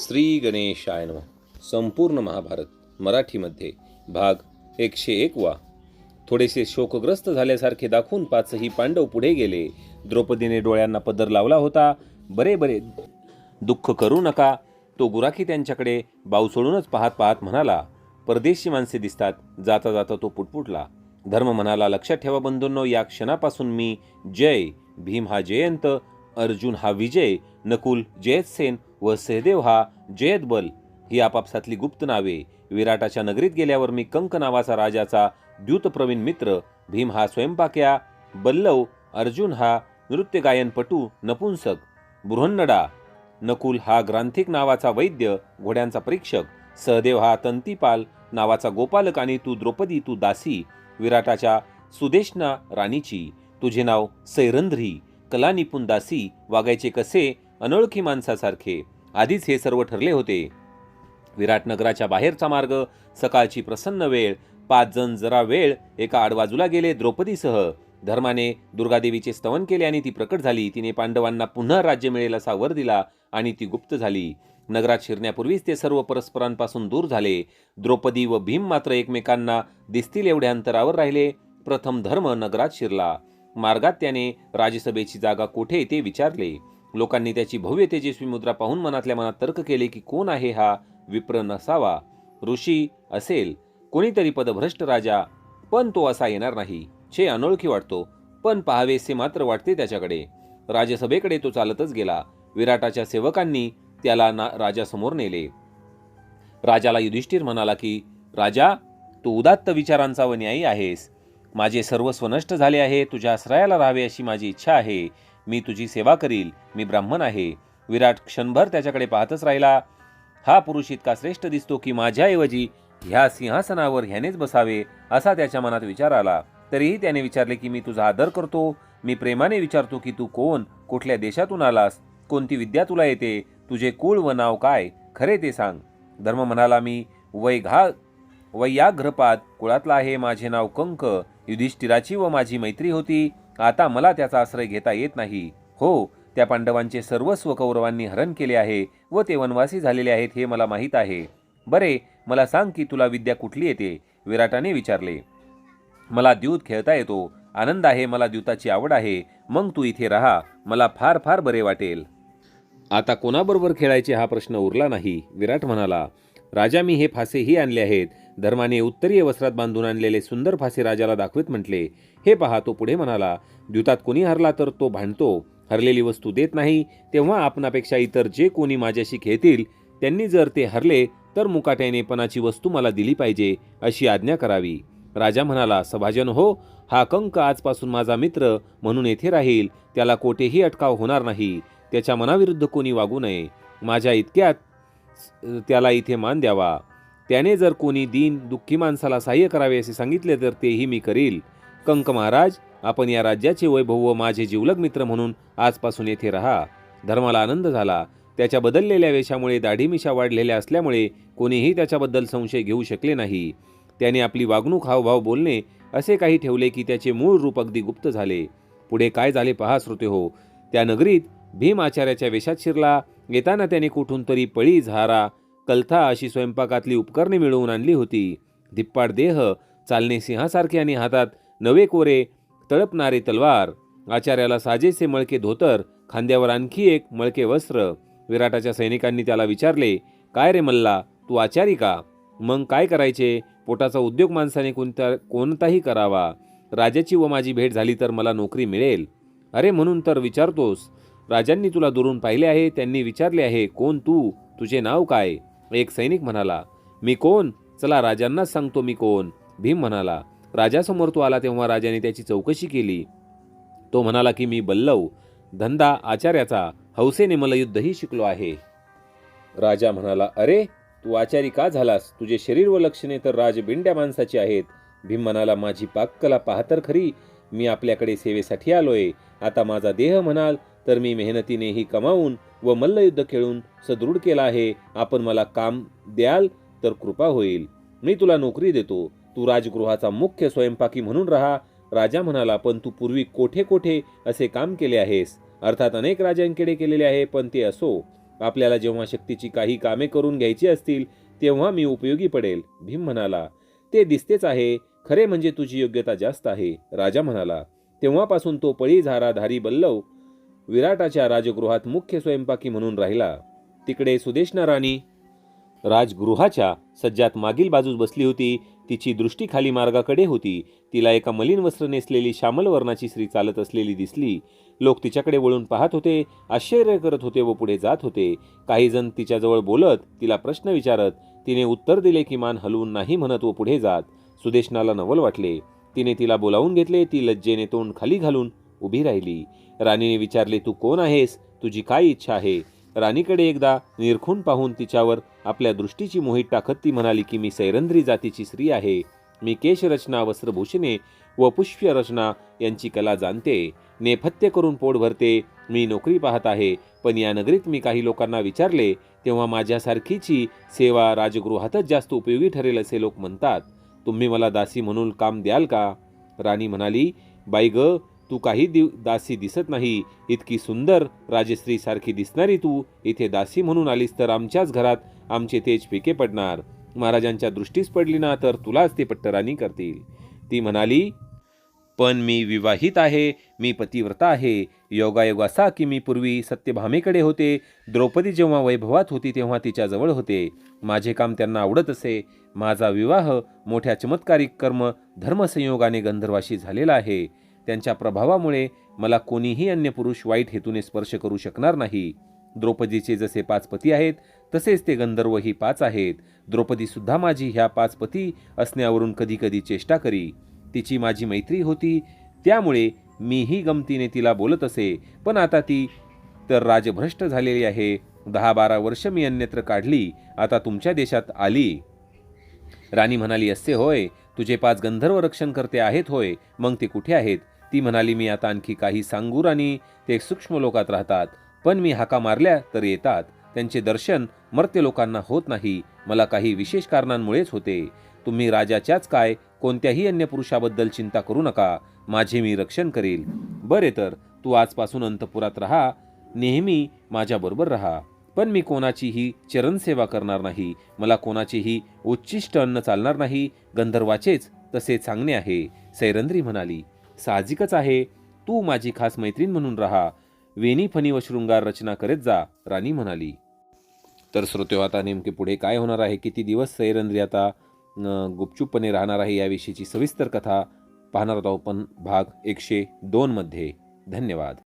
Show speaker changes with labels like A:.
A: श्री गणेशाय नम. संपूर्ण महाभारत मराठीमध्ये भाग एकशे एक वा. थोडेसे शोकग्रस्त झाल्यासारखे दाखवून पाचही पांडव पुढे गेले. द्रौपदीने डोळ्यांना पदर लावला होता. बरे बरे. दुःख करू नका. तो गुराखी त्यांच्याकडे बाऊ सोडूनच पाहत पाहत म्हणाला परदेशी माणसे दिसतात. जाता जाता तो पुटपुटला. धर्म म्हणाला लक्षात ठेवा बंधूंनो या क्षणापासून मी जय भीम हा जयंत अर्जुन हा विजय नकुल जयतसेन व सहदेव हा जयदबल ही आपापसातली गुप्त नावे. विराटाच्या नगरीत गेल्यावर मी कंक नावाचा राजाचा द्यूतप्रवीण मित्र भीम हा स्वयंपाक्या बल्लव अर्जुन हा नृत्य गायनपटू नपुंसक बृहन्नडा नकुल हा ग्रांथिक नावाचा वैद्य घोड्यांचा परीक्षक सहदेव हा तंतीपाल नावाचा गोपालक आणि तू द्रौपदी तू दासी विराटाच्या सुदेशना राणीची. तुझे नाव सैरंध्री कला निपुण दासी वागायचे कसे? अनोळखी माणसासारखे. आधीच हे सर्व ठरले होते. विराटनगराच्या बाहेरचा मार्ग सकाळची प्रसन्न वेळ पाच जण जरा वेळ एका आडबाजूला गेले द्रौपदीसह. धर्माने दुर्गादेवीचे स्तवन केले आणि ती प्रकट झाली. तिने पांडवांना पुन्हा राज्य मिळेल असा वर दिला आणि ती गुप्त झाली. नगरात शिरण्यापूर्वीच ते सर्व परस्परांपासून दूर झाले. द्रौपदी व भीम मात्र एकमेकांना दिसतील एवढ्या अंतरावर राहिले. प्रथम धर्म नगरात शिरला. मार्गात त्याने राज्यसभेची जागा कोठे ते विचारले. लोकांनी त्याची भव्य तेजस्वी मुद्रा पाहून मनातल्या मनात तर्क केले की कोण आहे हा विप्र नसावा? ऋषी असेल कोणीतरी पदभ्रष्ट राजा. पण तो असा येणार नाही. छे अनोळखी वाटतो. पण पहावेसे मात्र वाटते त्याच्याकडे. राजसभेकडे तो चालतच गेला. विराटाच्या सेवकांनी त्याला ना राजासमोर नेले. राजाला युधिष्ठिर म्हणाला की राजा तू उदात्त विचारांचा व न्यायी आहेस. माझे सर्वस्व नष्ट झाले आहे. तुझ्या आश्रयाला राहावे अशी माझी इच्छा आहे. मी तुझी सेवा करील मी ब्राह्मण आहे. विराट क्षणभर त्याच्याकडे पाहतच राहिला. हा पुरुष इतका श्रेष्ठ दिसतो की माझ्याऐवजी ह्या सिंहासनावर ह्यानेच बसावे असा त्याच्या मनात विचार आला. तरीही त्याने विचारले की मी तुझा आदर करतो. मी प्रेमाने विचारतो की तू कोण? कुठल्या देशातून आलास? कोणती विद्या तुला येते? तुझे कुळ व नाव काय? खरे ते सांग. धर्म म्हणाला मी वैघा वैयाघ्रपात कुळातला आहे माझे नाव कंक. युधिष्ठिराची व माझी मैत्री होती. आता मला त्याचा आश्रय घेता येत नाही? हो त्या पांडवांचे सर्वस्व कौरवांनी हरण केले आहे व ते वनवासी झालेले आहेत हे मला माहीत आहे. बरे मला सांग की तुला विद्या कुठली येते? विराटाने विचारले. मला द्यूत खेळता येतो. आनंद आहे मला द्यूताची आवड आहे. मग तू इथे राहा मला फार फार बरे वाटेल. आता कोणाबरोबर खेळायचे हा प्रश्न उरला नाही? विराट म्हणाला. राजा मी हे फासेही आणले आहेत. धर्माने उत्तरीय वस्त्रात बांधून आणलेले सुंदर फासे राजाला दाखवित म्हटले हे पहा तो पुढे म्हणाला द्युतात कोणी हरला तर तो भांडतो हरलेली वस्तू देत नाही तेव्हा आपणापेक्षा इतर जे कोणी माझ्याशी खेळतील त्यांनी जर ते हरले तर मुकाट्याने पणाची वस्तू मला दिली पाहिजे अशी आज्ञा करावी. राजा म्हणाला सभाजन हो हा कंक आजपासून माझा मित्र म्हणून येथे राहील त्याला कोठेही अटकाव होणार नाही त्याच्या मनाविरुद्ध कोणी वागू नये माझ्या इतक्यात त्याला इथे मान द्यावा. त्याने जर कोणी दीन दुःखी माणसाला सहाय्य करावे असे सांगितले तर तेही मी करील. कंक महाराज आपण या राज्याचे वैभव व माझे जिवलग मित्र म्हणून आजपासून येथे राहा. धर्माला आनंद झाला. त्याच्या बदललेल्या वेशामुळे दाढीमिशा वाढलेल्या असल्यामुळे कोणीही त्याच्याबद्दल संशय घेऊ शकले नाही. त्याने आपली वागणूक हावभाव बोलणे असे काही ठेवले की त्याचे मूळ रूप अगदी गुप्त झाले. पुढे काय झाले पहा श्रोते हो. त्या नगरीत भीम आचार्याच्या वेशात शिरला. येताना त्याने कुठून तरी पळी झारा कलथा अशी स्वयंपाकातली उपकरणे मिळवून आणली होती. धिप्पाड देह चालणे सिंहासारखे आणि हातात नवे कोरे तळपणारे तलवार आचार्याला साजेसे मळके धोतर खांद्यावर आणखी एक मळके वस्त्र. विराटाच्या सैनिकांनी त्याला विचारले काय रे मल्ला तू आचारी का? मग काय करायचे? पोटाचा उद्योग माणसाने कोणता कोणताही करावा. राजाची व माझी भेट झाली तर मला नोकरी मिळेल. अरे म्हणून तर विचारतोस. राजांनी तुला दुरून पाहिले आहे त्यांनी विचारले आहे कोण तू? तुझे नाव काय? एक सैनिक म्हणाला मी कोण? चला राजांनाच सांगतो मी कोण. भीम म्हणाला राजासमोर तो आला तेव्हा राजाने त्याची चौकशी केली. तो म्हणाला की मी बल्लव धंदा आचार्याचा हौसेने मल्लयुद्धही शिकलो आहे. राजा म्हणाला अरे तू आचारी का झालास? तुझे शरीर व लक्षणे तर राजबिंड्या माणसाची आहेत. भीम म्हणाला माझी पाककला पाहतर खरी. मी आपल्याकडे सेवेसाठी आलोय. आता माझा देह म्हणाल तर मी मेहनतीनेही कमावून व मल्लयुद्ध खेळून सदृढ केला आहे. आपण मला काम द्याल तर कृपा होईल. मी तुला नोकरी देतो. तू राजगृहाचा मुख्य स्वयंपाकी म्हणून राहा. राजा म्हणाला पण तू पूर्वी कोठे कोठे असे काम केले आहेस? अर्थात अनेक राजांकडे केलेले आहे पण ते असो. आपल्याला जेव्हा शक्तीची काही कामे करून घ्यायची असतील तेव्हा मी उपयोगी पडेल. भीम म्हणाला ते दिसतेच आहे. खरे म्हणजे तुझी योग्यता जास्त आहे. राजा म्हणाला तेव्हापासून तो पळी झारा धारी बल्लव विराटाच्या राजगृहात मुख्य स्वयंपाकी म्हणून राहिला. तिकडे सुदेशना राणी राजगृहाच्या सज्जात मागील बाजूस बसली होती. तिची दृष्टी खाली मार्गाकडे होती. तिला एका मलिन वस्त्र नेसलेली श्यामल वर्णाची स्त्री चालत असलेली दिसली. लोक तिच्याकडे वळून पाहत होते. आश्चर्य करत होते व पुढे जात होते. काही जण तिच्याजवळ बोलत तिला प्रश्न विचारत तिने उत्तर दिले की मान हलवून नाही म्हणत व पुढे जात. सुदेशनाला नवल वाटले. तिने तिला बोलावून घेतले. ती लज्जेने तोंड खाली घालून उभी राहिली. राणीने विचारले तू कोण आहेस? तुझी काय इच्छा आहे? राणीकडे एकदा निरखून पाहून तिच्यावर आपल्या दृष्टीची मोहीत टाकत ती म्हणाली की मी सैरंद्री जातीची स्त्री आहे. मी केशरचना वस्त्रभूषणे व पुष्परचना यांची कला जाणते. नेपथ्य करून पोट भरते. मी नोकरी पाहत आहे. पण या नगरीत मी काही लोकांना विचारले तेव्हा माझ्यासारखीची सेवा राजगृहातच जास्त उपयोगी ठरेल असे लोक म्हणतात. तुम्ही मला दासी म्हणून काम द्याल का? राणी म्हणाली बाई ग तू काही दिव दासी दिसत नाही. इतकी सुंदर राजश्री सारखी दिसणारी तू. इथे दासी म्हणून आलीस तर आमच्याच घरात आमचे तेज फिके पडणार. महाराजांच्या दृष्टीस पडली ना तर तुलाच ते पट्टराणी करतील. ती म्हणाली पण मी विवाहित आहे मी पतिव्रता आहे. योगायोग असा की मी पूर्वी सत्यभामेकडे होते. द्रौपदी जेव्हा वैभवात होती तेव्हा तिच्याजवळ होते. माझे काम त्यांना आवडत असे. माझा विवाह मोठ्या चमत्कारिक कर्म धर्मसंयोगाने गंधर्वाशी झालेला आहे. त्यांच्या प्रभावामुळे मला कोणीही अन्य पुरुष वाईट हेतूने स्पर्श करू शकणार नाही. द्रौपदीचे जसे पाच पती आहेत तसेच ते गंधर्व ही पाच आहेत. द्रौपदीसुद्धा माझी ह्या पाच पती असण्यावरून कधीकधी चेष्टा करी. तिची माझी मैत्री होती त्यामुळे मीही गमतीने तिला बोलत असे. पण आता ती तर राजभ्रष्ट झालेली आहे. दहा बारा वर्ष मी अन्यत्र काढली आता तुमच्या देशात आली. राणी म्हणाली असे होय तुझे पाच गंधर्व रक्षण करते आहेत होय मग ते कुठे आहेत? ती म्हणाली मी आता आणखी काही सांगूर आणि ते सूक्ष्म लोकात राहतात. पण मी हाका मारल्या तर येतात. त्यांचे दर्शन मर्त्य लोकांना होत नाही. मला काही विशेष कारणांमुळेच होते. तुम्ही राजाच्याच काय? कोणत्याही अन्य पुरुषाबद्दल चिंता करू नका. माझे मी रक्षण करेल. बरे तर. तू आजपासून अंतपुरात राहा. नेहमी माझ्याबरोबर राहा. पण मी कोणाचीही चरणसेवा करणार नाही मला कोणाचेही उच्चिष्ट अन्न चालणार नाही गंधर्वाचेच तसे सांगणे आहे सैरंद्री म्हणाली. साहजिकच आहे तू माझी खास मैत्रीण म्हणून राहा. वेणी फणी व शृंगार रचना करत जा राणी म्हणाली. तर श्रोते हो, आता नेमके पुढे काय होणार आहे? किती दिवस सैरंद्री आता गुपचूपपणे राहणार आहे याविषयीची सविस्तर कथा पाहणार आहोत आपण भाग एकशे दोनमध्ये धन्यवाद.